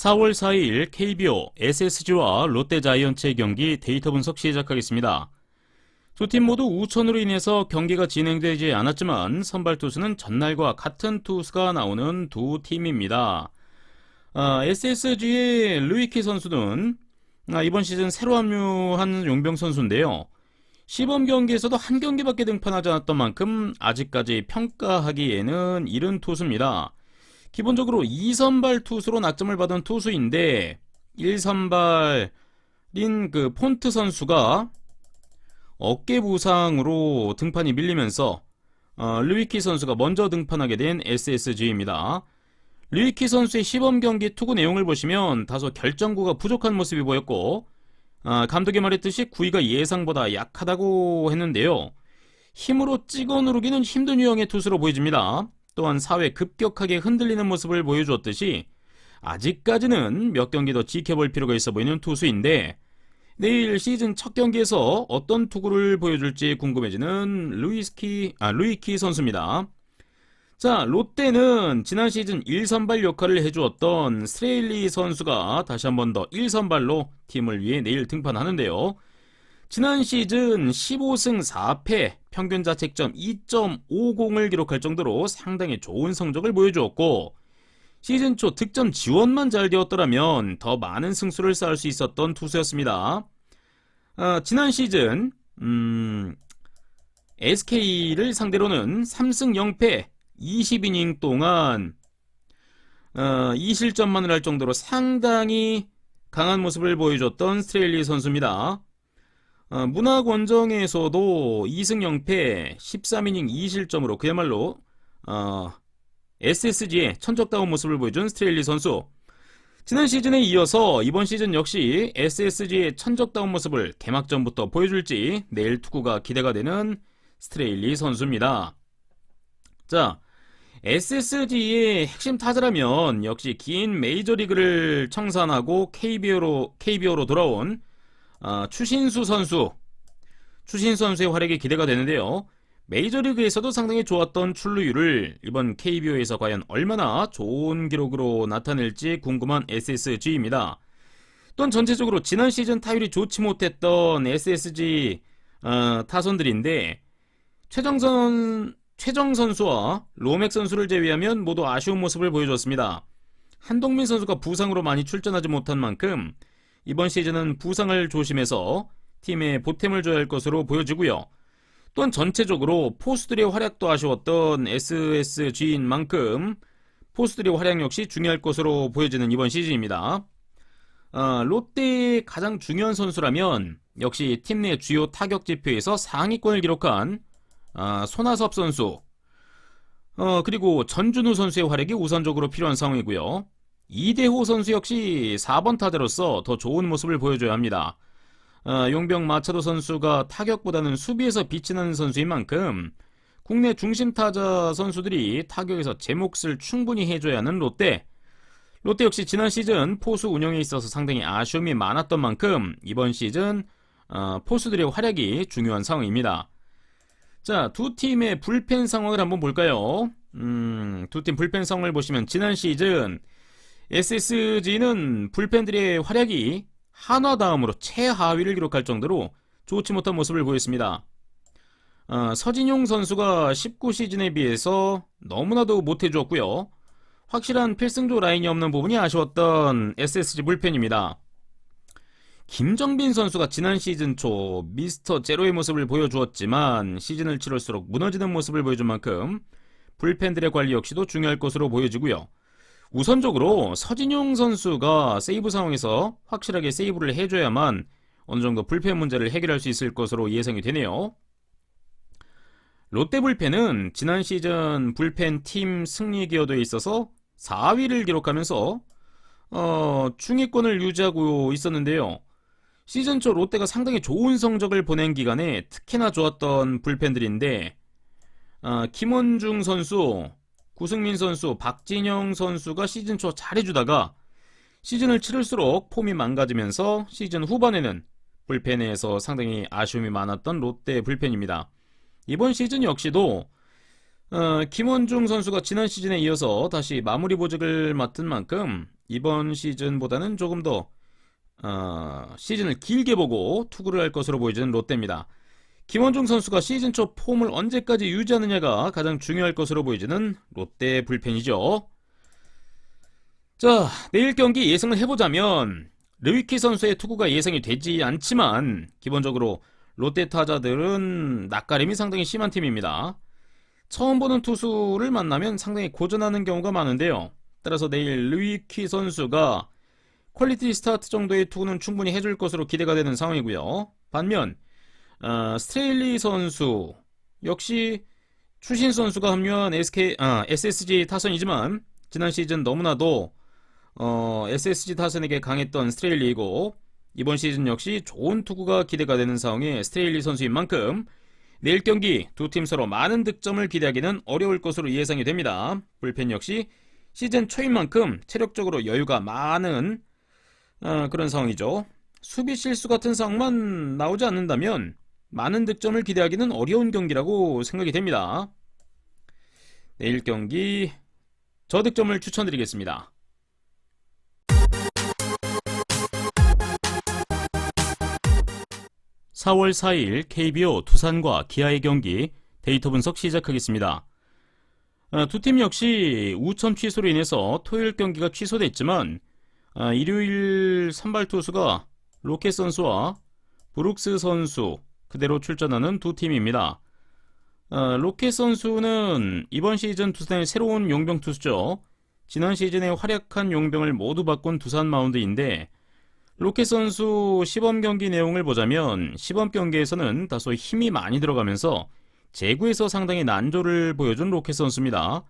4월 4일 KBO, SSG와 롯데자이언츠의 경기 데이터 분석 시작하겠습니다. 두 팀 모두 우천으로 인해서 경기가 진행되지 않았지만 선발 투수는 전날과 같은 투수가 나오는 두 팀입니다. 아, SSG의 루이키 선수는 아, 이번 시즌 새로 합류한 용병 선수인데요. 시범 경기에서도 한 경기밖에 등판하지 않았던 만큼 아직까지 평가하기에는 이른 투수입니다. 기본적으로 2선발 투수로 낙점을 받은 투수인데 1선발인 그 폰트 선수가 어깨 부상으로 등판이 밀리면서 어, 르위키 선수가 먼저 등판하게 된 SSG입니다. 르위키 선수의 시범 경기 투구 내용을 보시면 다소 결정구가 부족한 모습이 보였고 아, 감독이 말했듯이 구위가 예상보다 약하다고 했는데요. 힘으로 찍어 누르기는 힘든 유형의 투수로 보여집니다. 또한 사회 급격하게 흔들리는 모습을 보여주었듯이 아직까지는 몇 경기 더 지켜볼 필요가 있어 보이는 투수인데 내일 시즌 첫 경기에서 어떤 투구를 보여줄지 궁금해지는 루이스키 아 루이키 선수입니다. 자, 롯데는 지난 시즌 1선발 역할을 해주었던 스트레일리 선수가 다시 한 번 더 1선발로 팀을 위해 내일 등판하는데요. 지난 시즌 15승 4패, 평균 자책점 2.50을 기록할 정도로 상당히 좋은 성적을 보여주었고, 시즌 초 득점 지원만 잘 되었더라면 더 많은 승수를 쌓을 수 있었던 투수였습니다. 아, 지난 시즌, 음, SK를 상대로는 3승 0패, 20이닝 동안 어, 2실점만을 할 정도로 상당히 강한 모습을 보여줬던 스트레일리 선수입니다. 어, 문학 원정에서도 2승 0패 13이닝 2실점으로 그야말로 어, SSG의 천적다운 모습을 보여준 스트레일리 선수. 지난 시즌에 이어서 이번 시즌 역시 SSG의 천적다운 모습을 개막전부터 보여줄지 내일 투구가 기대가 되는 스트레일리 선수입니다. 자, SSG의 핵심 타자라면 역시 긴 메이저리그를 청산하고 KBO로, KBO로 돌아온 아, 추신수 선수. 추신수 선수의 활약이 기대가 되는데요. 메이저리그에서도 상당히 좋았던 출루율을 이번 KBO에서 과연 얼마나 좋은 기록으로 나타낼지 궁금한 SSG입니다. 또한 전체적으로 지난 시즌 타율이 좋지 못했던 SSG 어, 타선들인데 최정선 최정 선수와 로맥 선수를 제외하면 모두 아쉬운 모습을 보여줬습니다. 한동민 선수가 부상으로 많이 출전하지 못한 만큼 이번 시즌은 부상을 조심해서 팀에 보탬을 줘야 할 것으로 보여지고요. 또한 전체적으로 포수들의 활약도 아쉬웠던 SSG인 만큼 포수들의 활약 역시 중요할 것으로 보여지는 이번 시즌입니다. 아, 롯데의 가장 중요한 선수라면 역시 팀 내 주요 타격 지표에서 상위권을 기록한 아, 손아섭 선수, 어, 그리고 전준우 선수의 활약이 우선적으로 필요한 상황이고요. 이대호 선수 역시 4번 타자로서 더 좋은 모습을 보여줘야 합니다. 어, 용병 마차도 선수가 타격보다는 수비에서 빛이 나는 선수인 만큼 국내 중심 타자 선수들이 타격에서 제 몫을 충분히 해줘야 하는 롯데. 롯데 역시 지난 시즌 포수 운영에 있어서 상당히 아쉬움이 많았던 만큼 이번 시즌 어, 포수들의 활약이 중요한 상황입니다. 자, 두 팀의 불펜 상황을 한번 볼까요? 음, 두 팀 불펜 상황을 보시면 지난 시즌 SSG는 불펜들의 활약이 한화 다음으로 최하위를 기록할 정도로 좋지 못한 모습을 보였습니다. 어, 서진용 선수가 19시즌에 비해서 너무나도 못해주었고요. 확실한 필승조 라인이 없는 부분이 아쉬웠던 SSG 불펜입니다. 김정빈 선수가 지난 시즌 초 미스터 제로의 모습을 보여주었지만 시즌을 치를수록 무너지는 모습을 보여준 만큼 불펜들의 관리 역시도 중요할 것으로 보여지고요. 우선적으로 서진용 선수가 세이브 상황에서 확실하게 세이브를 해줘야만 어느 정도 불펜 문제를 해결할 수 있을 것으로 예상이 되네요. 롯데 불펜은 지난 시즌 불펜 팀 승리 기여도에 있어서 4위를 기록하면서 어, 중위권을 유지하고 있었는데요. 시즌 초 롯데가 상당히 좋은 성적을 보낸 기간에 특히나 좋았던 불펜들인데 어, 김원중 선수, 구승민 선수, 박진영 선수가 시즌 초 잘해주다가 시즌을 치를수록 폼이 망가지면서 시즌 후반에는 불펜에서 상당히 아쉬움이 많았던 롯데 불펜입니다. 이번 시즌 역시도 어, 김원중 선수가 지난 시즌에 이어서 다시 마무리 보직을 맡은 만큼 이번 시즌보다는 조금 더 어, 시즌을 길게 보고 투구를 할 것으로 보이지는 롯데입니다. 김원중 선수가 시즌 초 폼을 언제까지 유지하느냐가 가장 중요할 것으로 보이지는 롯데 불펜이죠. 자, 내일 경기 예상을 해보자면 르위키 선수의 투구가 예상이 되지 않지만 기본적으로 롯데 타자들은 낯가림이 상당히 심한 팀입니다. 처음 보는 투수를 만나면 상당히 고전하는 경우가 많은데요. 따라서 내일 르위키 선수가 퀄리티 스타트 정도의 투구는 충분히 해줄 것으로 기대가 되는 상황이고요. 반면 어, 스트레일리 선수 역시 추신 선수가 합류한 SK 아, SSG 타선이지만 지난 시즌 너무나도 어, SSG 타선에게 강했던 스트레일리이고 이번 시즌 역시 좋은 투구가 기대가 되는 상황의 스트레일리 선수인 만큼 내일 경기 두 팀 서로 많은 득점을 기대하기는 어려울 것으로 예상이 됩니다. 불펜 역시 시즌 초인 만큼 체력적으로 여유가 많은 어, 그런 상황이죠. 수비 실수 같은 상황만 나오지 않는다면 많은 득점을 기대하기는 어려운 경기라고 생각이 됩니다. 내일 경기 저득점을 추천드리겠습니다. 4월 4일 KBO 두산과 기아의 경기 데이터 분석 시작하겠습니다. 아, 두팀 역시 우천 취소로 인해서 토요일 경기가 취소됐지만 아, 일요일 선발 투수가 로켓 선수와 브룩스 선수 그대로 출전하는 두 팀입니다. 아, 로켓 선수는 이번 시즌 두산의 새로운 용병 투수죠. 지난 시즌에 활약한 용병을 모두 바꾼 두산 마운드인데 로켓 선수 시범 경기 내용을 보자면 시범 경기에서는 다소 힘이 많이 들어가면서 제구에서 상당히 난조를 보여준 로켓 선수입니다.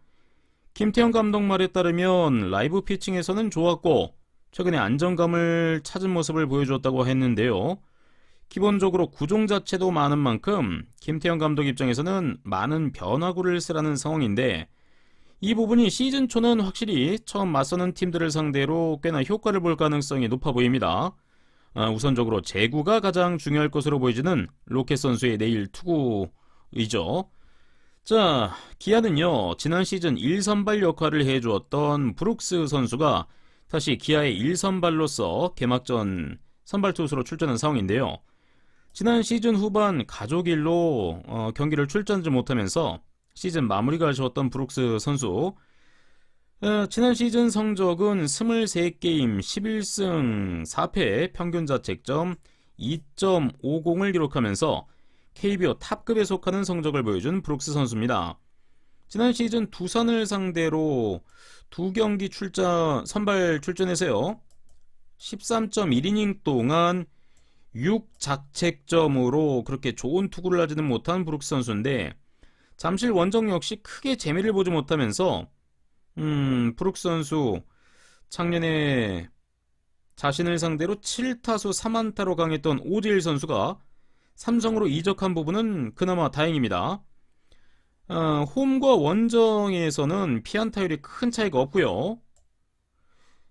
김태형 감독 말에 따르면 라이브 피칭에서는 좋았고 최근에 안정감을 찾은 모습을 보여줬다고 했는데요. 기본적으로 구종 자체도 많은 만큼 김태형 감독 입장에서는 많은 변화구를 쓰라는 상황인데 이 부분이 시즌 초는 확실히 처음 맞서는 팀들을 상대로 꽤나 효과를 볼 가능성이 높아 보입니다. 아, 우선적으로 제구가 가장 중요할 것으로 보이지는 로켓 선수의 내일 투구이죠. 자, 기아는요, 지난 시즌 1선발 역할을 해주었던 브룩스 선수가 다시 기아의 1선발로서 개막전 선발 투수로 출전한 상황인데요. 지난 시즌 후반 가족 일로 어, 경기를 출전하지 못하면서 시즌 마무리가 아쉬웠던 브룩스 선수. 어, 지난 시즌 성적은 23게임 11승 4패 평균 자책점 2.50을 기록하면서 KBO 탑급에 속하는 성적을 보여준 브룩스 선수입니다. 지난 시즌 두산을 상대로 두 경기 출전, 선발 출전해서요. 13.1이닝 동안 6자책점으로 그렇게 좋은 투구를 하지는 못한 브룩스 선수인데 잠실 원정 역시 크게 재미를 보지 못하면서 음, 브룩스 선수 작년에 자신을 상대로 7타수 3안타로 강했던 오지일 선수가 삼성으로 이적한 부분은 그나마 다행입니다. 어, 홈과 원정에서는 피안타율이 큰 차이가 없고요.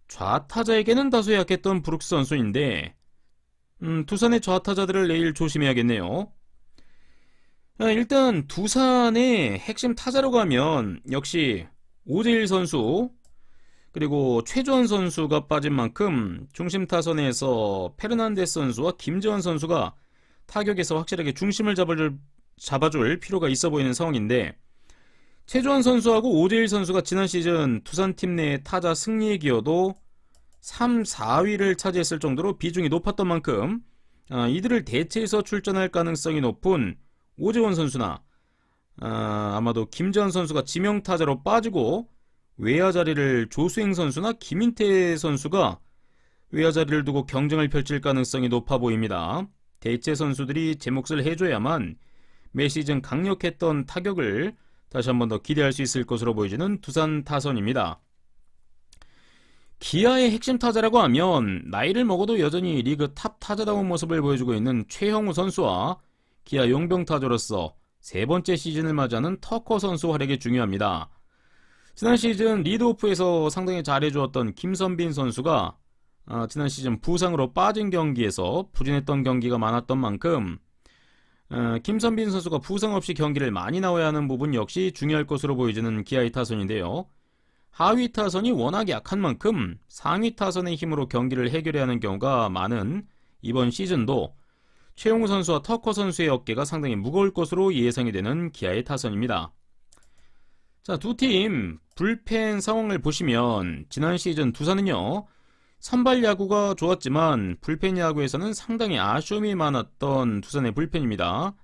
좌타자에게는 다소 약했던 브룩스 선수인데 음, 두산의 좌타자들을 내일 조심해야겠네요. 아, 일단 두산의 핵심 타자로 가면 역시 오재일 선수 그리고 최주원 선수가 빠진 만큼 중심 타선에서 페르난데스 선수와 김재원 선수가 타격에서 확실하게 중심을 잡아줄, 잡아줄 필요가 있어 보이는 상황인데 최주원 선수하고 오재일 선수가 지난 시즌 두산팀 내 타자 승리에 기여도 3, 4위를 차지했을 정도로 비중이 높았던 만큼 아, 이들을 대체해서 출전할 가능성이 높은 오재원 선수나 아, 아마도 김재원 선수가 지명타자로 빠지고 외야 자리를 조수행 선수나 김인태 선수가 외야 자리를 두고 경쟁을 펼칠 가능성이 높아 보입니다. 대체 선수들이 제 몫을 해줘야만 매 시즌 강력했던 타격을 다시 한 번 더 기대할 수 있을 것으로 보여지는 두산 타선입니다. 기아의 핵심 타자라고 하면 나이를 먹어도 여전히 리그 탑 타자다운 모습을 보여주고 있는 최형우 선수와 기아 용병 타자로서 세 번째 시즌을 맞이하는 터커 선수 활약이 중요합니다. 지난 시즌 리드오프에서 상당히 잘해주었던 김선빈 선수가 어, 지난 시즌 부상으로 빠진 경기에서 부진했던 경기가 많았던 만큼 어, 김선빈 선수가 부상 없이 경기를 많이 나와야 하는 부분 역시 중요할 것으로 보여지는 기아의 타선인데요. 하위 타선이 워낙 약한 만큼 상위 타선의 힘으로 경기를 해결해야 하는 경우가 많은 이번 시즌도 최용우 선수와 터커 선수의 어깨가 상당히 무거울 것으로 예상이 되는 기아의 타선입니다. 자, 두 팀 불펜 상황을 보시면 지난 시즌 두산은요. 선발 야구가 좋았지만 불펜 야구에서는 상당히 아쉬움이 많았던 두산의 불펜입니다.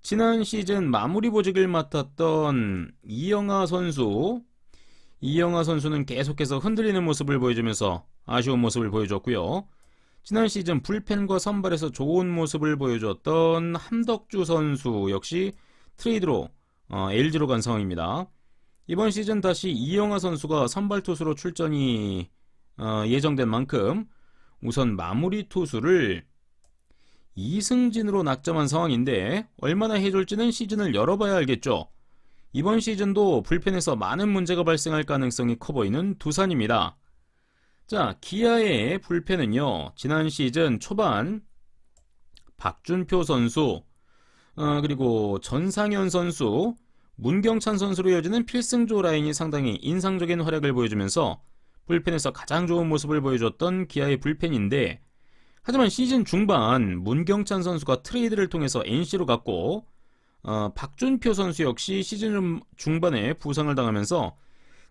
지난 시즌 마무리 보직을 맡았던 이영하 선수, 이영하 선수는 계속해서 흔들리는 모습을 보여주면서 아쉬운 모습을 보여줬고요. 지난 시즌 불펜과 선발에서 좋은 모습을 보여줬던 함덕주 선수 역시 트레이드로 어, LG로 간 상황입니다. 이번 시즌 다시 이영하 선수가 선발 투수로 출전이 어, 예정된 만큼 우선 마무리 투수를 이승진으로 낙점한 상황인데 얼마나 해줄지는 시즌을 열어봐야 알겠죠. 이번 시즌도 불펜에서 많은 문제가 발생할 가능성이 커 보이는 두산입니다. 자, 기아의 불펜은요, 지난 시즌 초반 박준표 선수, 어, 그리고 전상현 선수, 문경찬 선수로 이어지는 필승조 라인이 상당히 인상적인 활약을 보여주면서 불펜에서 가장 좋은 모습을 보여줬던 기아의 불펜인데, 하지만 시즌 중반 문경찬 선수가 트레이드를 통해서 NC로 갔고, 어, 박준표 선수 역시 시즌 중반에 부상을 당하면서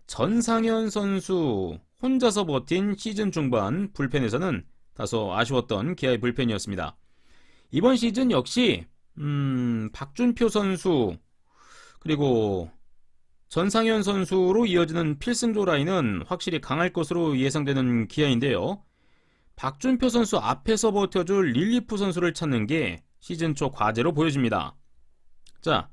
전상현 선수 혼자서 버틴 시즌 중반 불펜에서는 다소 아쉬웠던 기아의 불펜이었습니다. 이번 시즌 역시 음, 박준표 선수 그리고 전상현 선수로 이어지는 필승조 라인은 확실히 강할 것으로 예상되는 기아인데요. 박준표 선수 앞에서 버텨줄 릴리프 선수를 찾는 게 시즌 초 과제로 보여집니다. 자,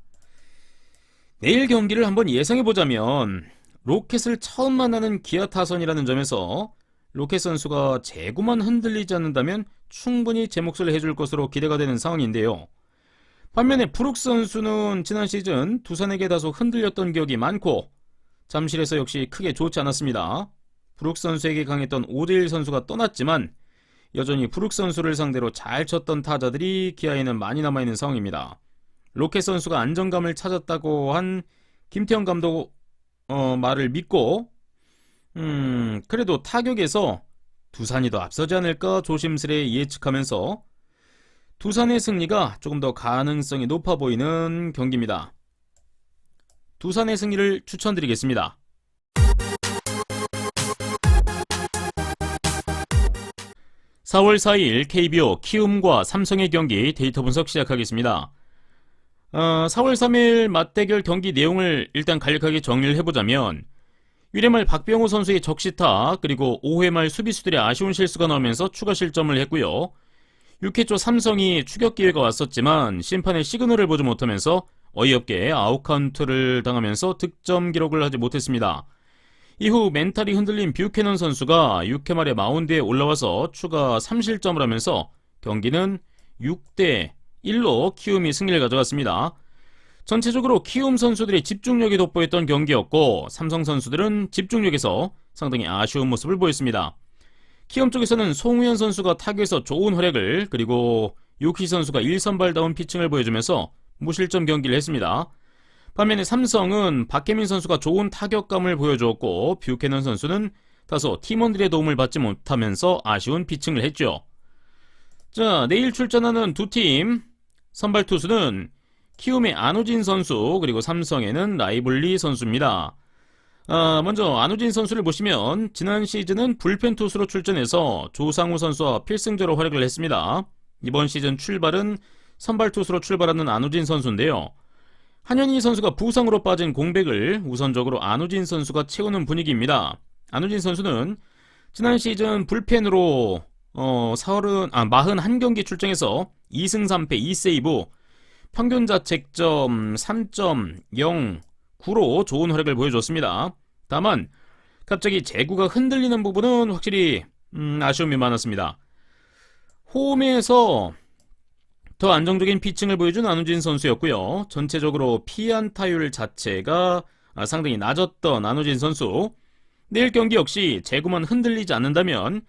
내일 경기를 한번 예상해 보자면 로켓을 처음 만나는 기아 타선이라는 점에서 로켓 선수가 재고만 흔들리지 않는다면 충분히 제 몫을 해줄 것으로 기대가 되는 상황인데요. 반면에 프룩스 선수는 지난 시즌 두산에게 다소 흔들렸던 기억이 많고 잠실에서 역시 크게 좋지 않았습니다. 브룩스 선수에게 강했던 오데일 선수가 떠났지만 여전히 브룩스 선수를 상대로 잘 쳤던 타자들이 기아에는 많이 남아있는 상황입니다. 로켓 선수가 안정감을 찾았다고 한 김태형 감독 어, 말을 믿고 음, 그래도 타격에서 두산이 더 앞서지 않을까 조심스레 예측하면서 두산의 승리가 조금 더 가능성이 높아 보이는 경기입니다. 두산의 승리를 추천드리겠습니다. 4월 4일 KBO 키움과 삼성의 경기 데이터 분석 시작하겠습니다. 어, 4월 3일 맞대결 경기 내용을 일단 간략하게 정리를 해보자면 1회 말 박병호 선수의 적시타 그리고 5회 말 수비수들의 아쉬운 실수가 나오면서 추가 실점을 했고요. 6회 초 삼성이 추격 기회가 왔었지만 심판의 시그널을 보지 못하면서 어이없게 아웃카운트를 당하면서 득점 기록을 하지 못했습니다. 이후 멘탈이 흔들린 뷰캐넌 선수가 6회 말에 마운드에 올라와서 추가 3실점을 하면서 경기는 6대 1로 키움이 승리를 가져갔습니다. 전체적으로 키움 선수들의 집중력이 돋보였던 경기였고 삼성 선수들은 집중력에서 상당히 아쉬운 모습을 보였습니다. 키움 쪽에서는 송우현 선수가 타격에서 좋은 활약을 그리고 유키 선수가 1선발다운 피칭을 보여주면서 무실점 경기를 했습니다. 반면에 삼성은 박혜민 선수가 좋은 타격감을 보여주었고 뷰캐넌 선수는 다소 팀원들의 도움을 받지 못하면서 아쉬운 피칭을 했죠. 자, 내일 출전하는 두 팀 선발 투수는 키움의 안우진 선수 그리고 삼성에는 라이블리 선수입니다. 아, 먼저 안우진 선수를 보시면 지난 시즌은 불펜 투수로 출전해서 조상우 선수와 필승조로 활약을 했습니다. 이번 시즌 출발은 선발 투수로 출발하는 안우진 선수인데요. 한현희 선수가 부상으로 빠진 공백을 우선적으로 안우진 선수가 채우는 분위기입니다. 안우진 선수는 지난 시즌 불펜으로 어, 40, 아, 41경기 출정해서 2승 3패 2세이브 평균 자책점 3.09로 좋은 활약을 보여줬습니다. 다만 갑자기 제구가 흔들리는 부분은 확실히 음, 아쉬움이 많았습니다. 홈에서 더 안정적인 피칭을 보여준 안우진 선수였고요. 전체적으로 피안타율 자체가 아, 상당히 낮았던 안우진 선수. 내일 경기 역시 제구만 흔들리지 않는다면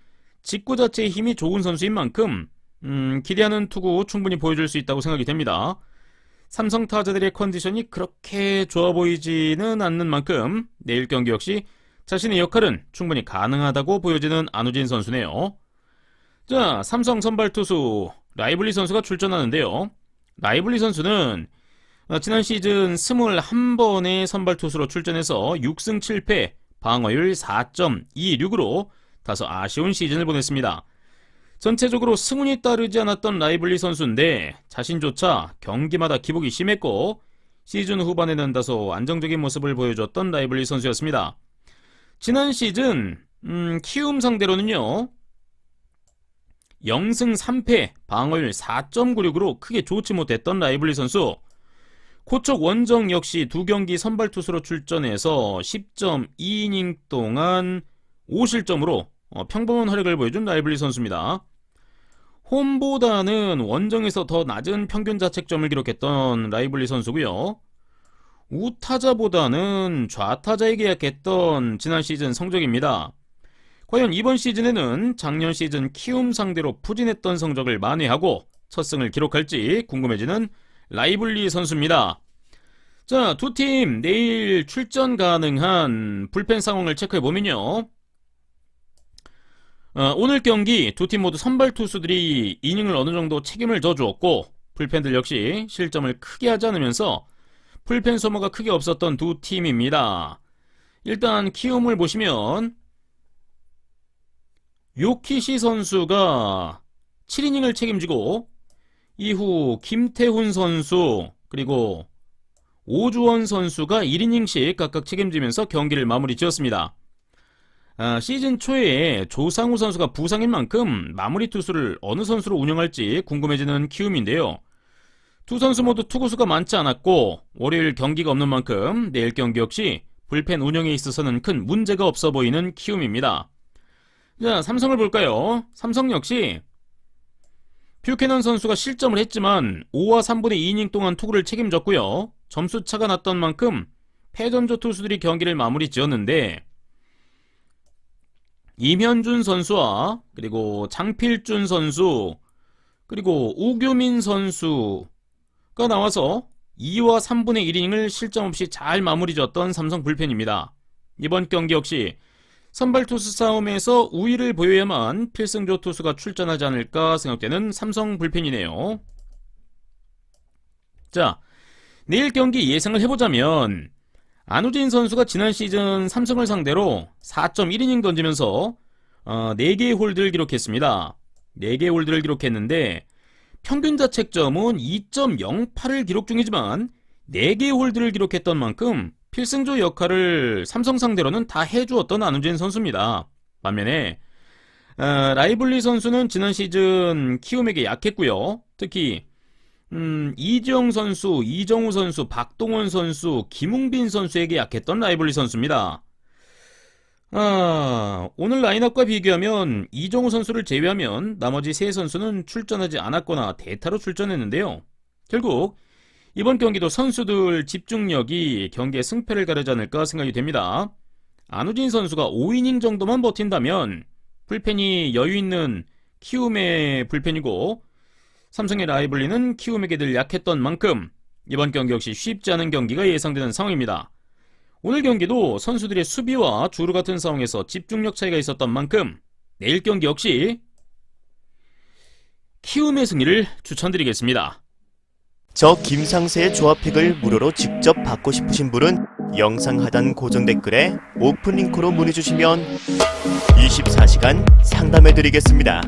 직구 자체의 힘이 좋은 선수인 만큼 음, 기대하는 투구 충분히 보여줄 수 있다고 생각이 됩니다. 삼성 타자들의 컨디션이 그렇게 좋아 보이지는 않는 만큼 내일 경기 역시 자신의 역할은 충분히 가능하다고 보여지는 안우진 선수네요. 자, 삼성 선발 투수 라이블리 선수가 출전하는데요. 라이블리 선수는 어, 지난 시즌 21번의 선발 투수로 출전해서 6승 7패, 방어율 4.26으로 다소 아쉬운 시즌을 보냈습니다. 전체적으로 승운이 따르지 않았던 라이블리 선수인데 자신조차 경기마다 기복이 심했고 시즌 후반에는 다소 안정적인 모습을 보여줬던 라이블리 선수였습니다. 지난 시즌 음, 키움 상대로는요 0승 3패, 방어율 4.96으로 크게 좋지 못했던 라이블리 선수. 코척 원정 역시 두 경기 선발 투수로 출전해서 10.2이닝 동안 5실점으로 어, 평범한 활약을 보여준 라이블리 선수입니다. 홈보다는 원정에서 더 낮은 평균 자책점을 기록했던 라이블리 선수고요. 우타자보다는 좌타자에게 약했던 지난 시즌 성적입니다. 과연 이번 시즌에는 작년 시즌 키움 상대로 부진했던 성적을 만회하고 첫 승을 기록할지 궁금해지는 라이블리 선수입니다. 자, 두 팀 내일 출전 가능한 불펜 상황을 체크해 보면요. 어, 오늘 경기 두 팀 모두 선발 투수들이 이닝을 어느 정도 책임을 져주었고 불펜들 역시 실점을 크게 하지 않으면서 불펜 소모가 크게 없었던 두 팀입니다. 일단 키움을 보시면 요키시 선수가 7이닝을 책임지고 이후 김태훈 선수 그리고 오주원 선수가 1이닝씩 각각 책임지면서 경기를 마무리 지었습니다. 아, 시즌 초에 조상우 선수가 부상인 만큼 마무리 투수를 어느 선수로 운영할지 궁금해지는 키움인데요. 두 선수 모두 투구수가 많지 않았고 월요일 경기가 없는 만큼 내일 경기 역시 불펜 운영에 있어서는 큰 문제가 없어 보이는 키움입니다. 자, 삼성을 볼까요? 삼성 역시 뷰캐넌 선수가 실점을 했지만 5와 3분의 2이닝 동안 투구를 책임졌고요. 점수 차가 났던 만큼 패전조 투수들이 경기를 마무리 지었는데 이현준 선수와 그리고 장필준 선수 그리고 우규민 선수가 나와서 2와 3분의 1이닝을 실점 없이 잘 마무리 졌던 삼성 불펜입니다. 이번 경기 역시 선발 투수 싸움에서 우위를 보여야만 필승조 투수가 출전하지 않을까 생각되는 삼성 불펜이네요. 자, 내일 경기 예상을 해보자면 안우진 선수가 지난 시즌 삼성을 상대로 4.1이닝 던지면서 어, 4개의 홀드를 기록했습니다. 4개의 홀드를 기록했는데 평균 자책점은 2.08을 기록 중이지만 4개의 홀드를 기록했던 만큼 필승조 역할을 삼성 상대로는 다 해주었던 안우진 선수입니다. 반면에 어, 라이블리 선수는 지난 시즌 키움에게 약했고요. 특히 음, 이지영 선수, 이정우 선수, 박동원 선수, 김웅빈 선수에게 약했던 라이블리 선수입니다. 아, 오늘 라인업과 비교하면 이정우 선수를 제외하면 나머지 세 선수는 출전하지 않았거나 대타로 출전했는데요. 결국 이번 경기도 선수들 집중력이 경기의 승패를 가르지 않을까 생각이 됩니다. 안우진 선수가 5이닝 정도만 버틴다면 불펜이 여유 있는 키움의 불펜이고 삼성의 라이블리는 키움에게 늘 약했던 만큼 이번 경기 역시 쉽지 않은 경기가 예상되는 상황입니다. 오늘 경기도 선수들의 수비와 주루 같은 상황에서 집중력 차이가 있었던 만큼 내일 경기 역시 키움의 승리를 추천드리겠습니다. 저 김상세의 조합팩을 무료로 직접 받고 싶으신 분은 영상 하단 고정 댓글에 오픈 링크로 문의 주시면 24시간 상담해 드리겠습니다.